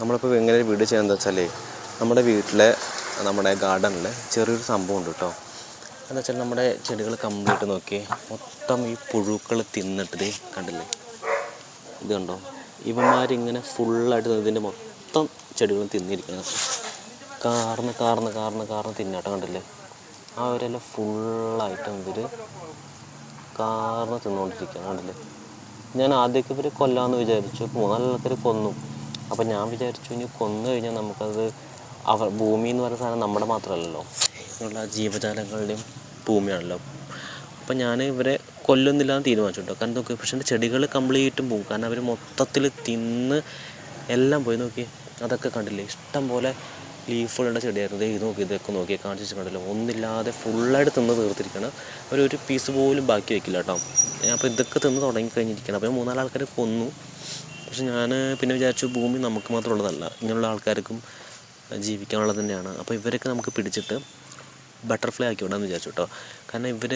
നമ്മളിപ്പോൾ എങ്ങനെ വീട് വീഡിയോ ചെയ്യാന്ന് വെച്ചാൽ നമ്മുടെ വീട്ടിലെ നമ്മുടെ ഗാർഡനിൽ ചെറിയൊരു സംഭവം ഉണ്ട് കേട്ടോ എന്താ വെച്ചാൽ നമ്മുടെ ചെടികൾ കംപ്ലീറ്റ് നോക്കി മൊത്തം ഈ പുഴുക്കൾ തിന്നിട്ടത് കണ്ടില്ലേ? ഇത് കണ്ടോ? ഇവന്മാരിങ്ങനെ ഫുള്ളായിട്ട് ഇതിന്റെ മൊത്തം ചെടികളും തിന്നിരിക്കുന്നത് കാർന്ന് കാർന്ന് കാർന്ന് കാർന്ന് തിന്നാട്ടം കണ്ടില്ലേ? ആ അവരെല്ലാം ഫുള്ളായിട്ടും ഇവർ കാർന്ന് തിന്നുകൊണ്ടിരിക്കുകയാണ് കണ്ടില്ലേ? ഞാൻ ആദ്യമൊക്കെ ഇവർ കൊല്ലാമെന്ന് വിചാരിച്ചു. മൂന്നാൽ കൊന്നു. അപ്പം ഞാൻ വിചാരിച്ചു ഇനി കൊന്നു കഴിഞ്ഞാൽ നമുക്കത് അവർ ഭൂമി എന്ന് പറയുന്ന സാധനം നമ്മുടെ മാത്രമല്ലല്ലോ ഉള്ള ജീവജാലങ്ങളുടെയും ഭൂമിയാണല്ലോ. അപ്പം ഞാൻ ഇവരെ കൊല്ലുന്നില്ല എന്ന് തീരുമാനിച്ചു കേട്ടോ കാരണം നോക്കി പക്ഷേ ചെടികൾ കംപ്ലീറ്റും പോകും കാരണം അവർ മൊത്തത്തിൽ തിന്ന് എല്ലാം പോയി നോക്കി. അതൊക്കെ കണ്ടില്ലേ? ഇഷ്ടം പോലെ ലീഫുകളുടെ ചെടിയായിരുന്നു. ഇത് നോക്കി ഇതൊക്കെ നോക്കി കാണിച്ചു കണ്ടല്ലോ. ഒന്നില്ലാതെ ഫുള്ളായിട്ട് തിന്ന് തീർത്തിരിക്കണം. അവർ ഒരു പീസ് പോലും ബാക്കി വയ്ക്കില്ല കേട്ടോ. അപ്പോൾ ഇതൊക്കെ തിന്ന് തുടങ്ങി കഴിഞ്ഞിരിക്കണം അപ്പോൾ മൂന്നാൽ ആൾക്കാർ കൊന്നു. പക്ഷെ ഞാൻ പിന്നെ വിചാരിച്ചു ഭൂമി നമുക്ക് മാത്രമുള്ളതല്ല ഇങ്ങനെയുള്ള ആൾക്കാർക്കും ജീവിക്കാനുള്ളത് തന്നെയാണ്. അപ്പോൾ ഇവരൊക്കെ നമുക്ക് പിടിച്ചിട്ട് ബട്ടർഫ്ലൈ ആക്കി വിടാമെന്ന് വിചാരിച്ചു കേട്ടോ കാരണം ഇവർ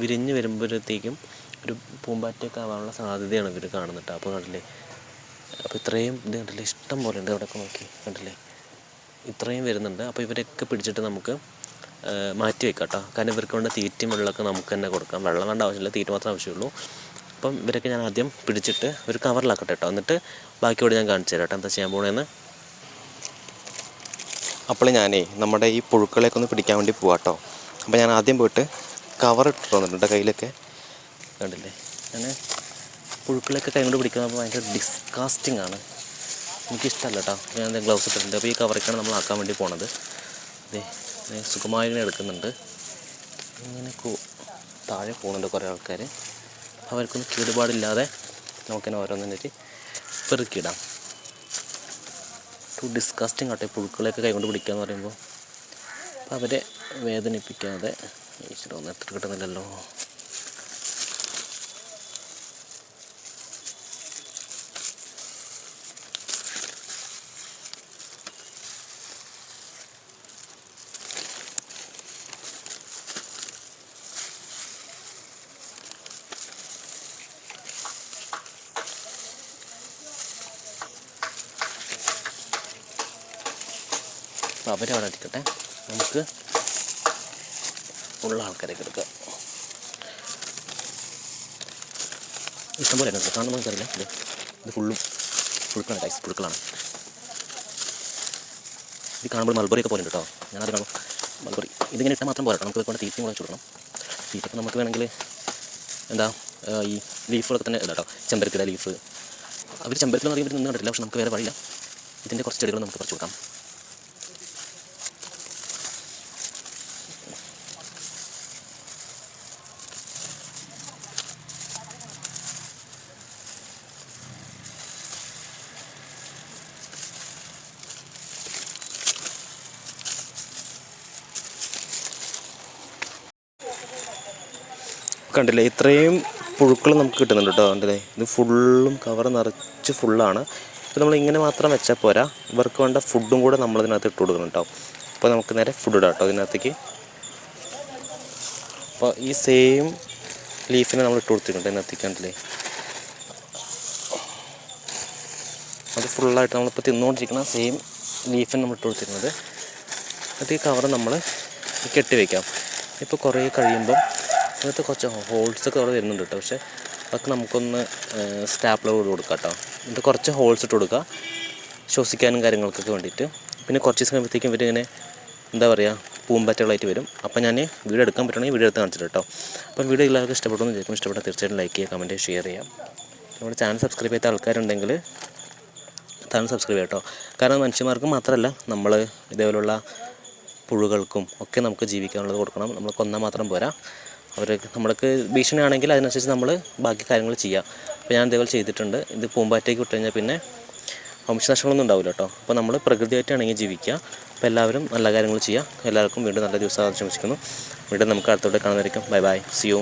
വിരിഞ്ഞ് വരുമ്പോഴത്തേക്കും ഒരു പൂമ്പാറ്റയൊക്കെ ആവാനുള്ള സാധ്യതയാണ് ഇവർ കാണുന്നത് അപ്പോൾ കണ്ടില്ലേ അപ്പോൾ ഇത്രയും ഇത് കണ്ടില്ലേ ഇഷ്ടം പോലെ ഉണ്ട് അവിടെയൊക്കെ നോക്കി കണ്ടില്ലേ? ഇത്രയും വരുന്നുണ്ട്. അപ്പോൾ ഇവരൊക്കെ പിടിച്ചിട്ട് നമുക്ക് മാറ്റി വെക്കാം കേട്ടോ കാരണം ഇവർക്ക് വേണ്ട തീറ്റയും വെള്ളമൊക്കെ നമുക്ക് തന്നെ കൊടുക്കാം. വെള്ളം വേണ്ട ആവശ്യമില്ല തീറ്റ മാത്രമേ ആവശ്യമുള്ളൂ. അപ്പം ഇവരൊക്കെ ഞാൻ ആദ്യം പിടിച്ചിട്ട് ഒരു കവറിലാക്കട്ടെ കേട്ടോ. എന്നിട്ട് ബാക്കിയോട് ഞാൻ കാണിച്ചു തരാം കേട്ടോ എന്താ ചെയ്യാൻ പോണേന്ന്. അപ്പോൾ ഞാനേ നമ്മുടെ ഈ പുഴുക്കളെയൊക്കെ ഒന്ന് പിടിക്കാൻ വേണ്ടി പോവാം കേട്ടോ. അപ്പോൾ ഞാൻ ആദ്യം പോയിട്ട് കവർ ഇട്ടിട്ട് വന്നിട്ടുണ്ട് കയ്യിലൊക്കെ. കണ്ടില്ലേ? ഞാൻ പുഴുക്കളെയൊക്കെ കൈ കൊണ്ട് പിടിക്കുന്നത് ഭയങ്കര ഡിസ്കാസ്റ്റിംഗ് ആണ്. എനിക്കിഷ്ടമല്ല കേട്ടോ. ഞാൻ ഗ്ലൗസ് ഇട്ടിട്ടുണ്ട്. അപ്പോൾ ഈ കവറൊക്കെയാണ് നമ്മൾ ആക്കാൻ വേണ്ടി പോണത്. അതെ സുഖമായി എടുക്കുന്നുണ്ട്. ഇങ്ങനെ താഴെ പോകുന്നുണ്ട് കുറേ ആൾക്കാർ അവർക്കൊന്നും കേടുപാടില്ലാതെ നമുക്കിനെ ഓരോന്നിട്ട് പെറുക്കിയിടാം. ടു ഡിസ്കസ്റ്റിംഗ് ആട്ടെ പുഴുക്കളെയൊക്കെ കൈകൊണ്ട് പിടിക്കുക എന്ന് പറയുമ്പോൾ. അപ്പോൾ അവരെ വേദനിപ്പിക്കാതെ ഈശ്വരം ഒന്ന് എത്ര കിട്ടുന്നില്ലല്ലോ അപ്പോൾ അവരവിടെ ഇരിക്കട്ടെ. നമുക്ക് ഉള്ള ആൾക്കാരൊക്കെ എടുക്കാം. ഇഷ്ടംപോലെ ഉണ്ട് കാണുമ്പോൾ എനിക്കറിയില്ല ഇത് ഇത് ഫുള്ളും പുഴുക്കളാണ് ടൈസ് പുഴുക്കളാണ്. ഇത് കാണുമ്പോൾ മൾബറി ഒക്കെ പോലെ ഉണ്ട് കേട്ടോ. ഞാനത് കാണും. മൾബറി ഇതിങ്ങനെ ഇട്ടാൽ മാത്രം പോരാട്ടോ നമുക്ക് കൊണ്ട് തീറ്റയും കൂടെ വെച്ച് കൊടുക്കണം. തീറ്റൊക്കെ നമുക്ക് വേണമെങ്കിൽ എന്താ ഈ ലീഫുകളൊക്കെ തന്നെ കേട്ടോ. ചെമ്പരത്തിയുടെ ലീഫ് അവർ ചെമ്പരത്തിലൊന്നും അധികം ഇവർ നിന്ന് കണ്ടിട്ടില്ല. പക്ഷെ നമുക്ക് വേറെ വഴിയില്ല. ഇതിന്റെ കുറച്ച് ചെടികൾ നമുക്ക് കുറച്ച് കൊടുക്കാം. കണ്ടില്ലേ ഇത്രയും പുഴുക്കൾ നമുക്ക് കിട്ടുന്നുണ്ട് കേട്ടോ കണ്ടില്ലേ ഇത്. ഫുള്ളും കവർ നിറച്ച് ഫുള്ളാണ്. അപ്പോൾ നമ്മൾ ഇങ്ങനെ മാത്രം വെച്ചാൽ പോരാ. ഇവർക്ക് വേണ്ട ഫുഡും കൂടെ നമ്മൾ ഇതിനകത്ത് ഇട്ട് കൊടുക്കണം കേട്ടോ. അപ്പോൾ നമുക്ക് നേരെ ഫുഡ് ഇടാം കേട്ടോ ഇതിനകത്തേക്ക്. അപ്പോൾ ഈ സെയിം ലീഫിനെ നമ്മൾ ഇട്ട് കൊടുത്തിട്ടുണ്ട് ഇതിനകത്തേക്ക് കണ്ടില്ലേ. അത് ഫുള്ളായിട്ട് നമ്മളിപ്പോൾ തിന്നുകൊണ്ടിരിക്കുന്ന സെയിം ലീഫിന് നമ്മൾ ഇട്ട് കൊടുത്തിരുന്നത്. അത് കവർ നമ്മൾ കെട്ടി വയ്ക്കാം ഇപ്പോൾ കുറേ കഴിയുമ്പം അതിനകത്ത് കുറച്ച് ഹോൾസൊക്കെ അവിടെ വരുന്നുണ്ട് കേട്ടോ. പക്ഷേ അതൊക്കെ നമുക്കൊന്ന് സ്റ്റാപ്ലർ ചെയ്ത് കൊടുക്കാം കേട്ടോ. എന്നിട്ട് കുറച്ച് ഹോൾസ് ഇട്ട് കൊടുക്കുക ശ്വസിക്കാനും കാര്യങ്ങൾക്കൊക്കെ വേണ്ടിയിട്ട്. പിന്നെ കുറച്ച് ദിവസം കഴിയുമ്പോഴത്തേക്കും ഇവരിങ്ങനെ എന്താ പറയുക പൂമ്പറ്റകളായിട്ട് വരും. അപ്പോൾ ഞാൻ വീഡിയോ എടുക്കാൻ പറ്റുകയാണെങ്കിൽ വീഡിയോ എടുത്ത് കാണിച്ചിട്ട് കേട്ടോ. അപ്പം വീഡിയോ എല്ലാവർക്കും ഇഷ്ടപ്പെട്ടു ചേർക്കും ഇഷ്ടപ്പെട്ടാൽ തീർച്ചയായിട്ടും ലൈക്ക് ചെയ്യുക കമന്റ് ഷെയർ ചെയ്യാം നമ്മുടെ ചാനൽ സബ്സ്ക്രൈബ് ചെയ്ത ആൾക്കാരുണ്ടെങ്കിൽ താനും സബ്സ്ക്രൈബ് ചെയ്യാം കേട്ടോ. കാരണം മനുഷ്യന്മാർക്ക് മാത്രമല്ല നമ്മൾ ഇതേപോലുള്ള പുഴുകൾക്കും ഒക്കെ നമുക്ക് ജീവിക്കാനുള്ളത് കൊടുക്കണം. നമ്മൾ കൊന്നാൽ മാത്രം പോരാ. അവർ നമ്മൾക്ക് ഭീഷണിയാണെങ്കിൽ അതിനനുസരിച്ച് നമ്മൾ ബാക്കി കാര്യങ്ങൾ ചെയ്യാം. അപ്പോൾ ഞാൻ ഇതേപോലെ ചെയ്തിട്ടുണ്ട്. ഇത് പൂമ്പാറ്റയ്ക്ക് വിട്ട് കഴിഞ്ഞാൽ പിന്നെ വംശനഷ്ടങ്ങളൊന്നും ഉണ്ടാവില്ല കേട്ടോ അപ്പോൾ നമ്മൾ പ്രകൃതിയായിട്ടാണെങ്കിൽ ജീവിക്കുക അപ്പോൾ എല്ലാവരും നല്ല കാര്യങ്ങൾ ചെയ്യുക എല്ലാവർക്കും വീണ്ടും നല്ല ദിവസം ആശംസിക്കുന്നു. വീണ്ടും നമുക്ക് അടുത്തോടെ കാണുന്നതായിരിക്കും. Bye bye see you